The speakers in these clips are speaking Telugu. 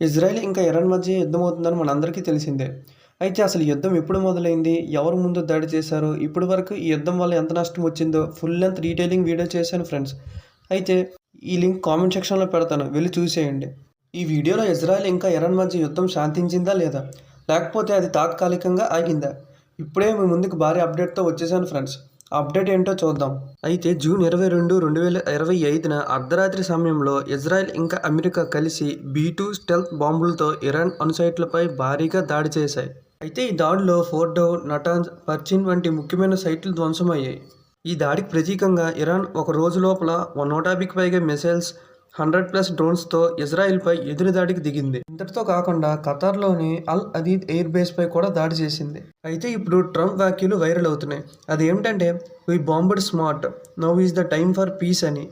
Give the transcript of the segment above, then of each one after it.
ఇజ్రాయెల్ ఇంకా ఇరాన్ మధ్య యుద్ధం అవుతుందని మనందరికీ తెలిసిందే. అయితే అసలు యుద్ధం ఎప్పుడు మొదలైంది? ఎవరు ముందు దాడి చేశారు? ఇప్పటి వరకు ఈ యుద్ధం వల్ల ఎంత నష్టం వచ్చిందో ఫుల్ లెంత్ డీటెయిలింగ్ వీడియో చేశాను ఫ్రెండ్స్. అయితే ఈ లింక్ కామెంట్ సెక్షన్లో పెడతాను. వెళ్ళి చూసేయండి. ఈ వీడియోలో ఇజ్రాయెల్ ఇంకా ఇరాన్ మధ్య యుద్ధం శాంతించిందా లేదా? లేకపోతే అది తాత్కాలికంగా ఆగిందా? ఇప్పుడే మీ ముందుకు భారీ అప్డేట్తో వచ్చేసాను ఫ్రెండ్స్. అప్డేట్ ఏంటో చూద్దాం. అయితే జూన్ ఇరవై రెండు రెండు వేల ఇరవై ఐదున అర్ధరాత్రి సమయంలో ఇజ్రాయెల్ ఇంకా అమెరికా కలిసి బీ టూ స్టెల్త్ బాంబులతో ఇరాన్ అణుసైట్లపై భారీగా దాడి చేశాయి. అయితే ఈ దాడిలో ఫోర్డో నటాన్స్ పర్చిన్ వంటి ముఖ్యమైన సైట్లు ధ్వంసమయ్యాయి. ఈ దాడికి ప్రతీకంగా ఇరాన్ ఒక రోజు లోపల నూట యాభైకి పైగా మిసైల్స్ హండ్రెడ్ ప్లస్ డ్రోన్స్తో ఇజ్రాయెల్పై ఎదురు దాడికి దిగింది. ఇంతటితో కాకుండా ఖతార్లోని అల్ అదీద్ ఎయిర్ బేస్పై కూడా దాడి చేసింది. అయితే ఇప్పుడు ట్రంప్ వ్యాఖ్యలు వైరల్ అవుతున్నాయి. అది ఏమిటంటే we bombard smart now is the time for peace అని.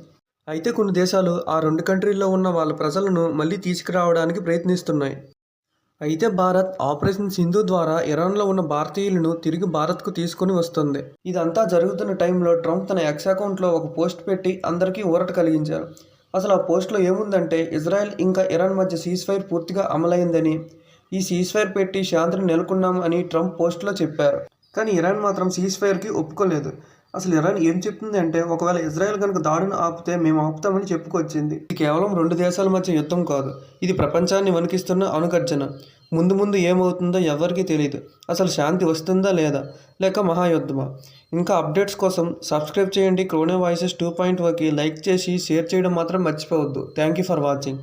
అయితే కొన్ని దేశాలు ఆ రెండు కంట్రీల్లో ఉన్న వాళ్ళ ప్రజలను మళ్ళీ తీసుకురావడానికి ప్రయత్నిస్తున్నాయి. అయితే భారత్ ఆపరేషన్ సింధు ద్వారా ఇరాన్లో ఉన్న భారతీయులను తిరిగి భారత్కు తీసుకుని వస్తుంది. ఇదంతా జరుగుతున్న టైంలో ట్రంప్ తన ఎక్స్ అకౌంట్లో ఒక పోస్ట్ పెట్టి అందరికీ ఊరట కలిగించారు. అసలు ఆ పోస్ట్లో ఏముందంటే ఇజ్రాయెల్ ఇంకా ఇరాన్ మధ్య సీజ్ ఫైర్ పూర్తిగా అమలైందని. ఈ సీజ్ ఫైర్ పెట్టి శాంతిని నెలకొన్నాం అని ట్రంప్ పోస్ట్లో చెప్పారు. కానీ ఇరాన్ మాత్రం సీజ్ ఫైర్కి ఒప్పుకోలేదు. అసలు ఇరాన్ ఏం చెప్తుంది అంటే ఒకవేళ ఇజ్రాయెల్ కనుక దాడిని ఆపితే మేము ఆపుతామని చెప్పుకొచ్చింది. ఇది కేవలం రెండు దేశాల మధ్య యుద్ధం కాదు. ఇది ప్రపంచాన్ని వణికిస్తున్న అనుగర్జన ముందు ముందు ఏమవుతుందో ఎవరికీ తెలియదు అసలు శాంతి వస్తుందా లేదా? లేక మహాయుద్ధమా? ఇంకా అప్డేట్స్ కోసం సబ్స్క్రైబ్ చేయండి. క్రోనో వాయిసెస్ టూ పాయింట్ ఓకి లైక్ చేసి షేర్ చేయడం మాత్రం మర్చిపోవద్దు. Thank you for watching.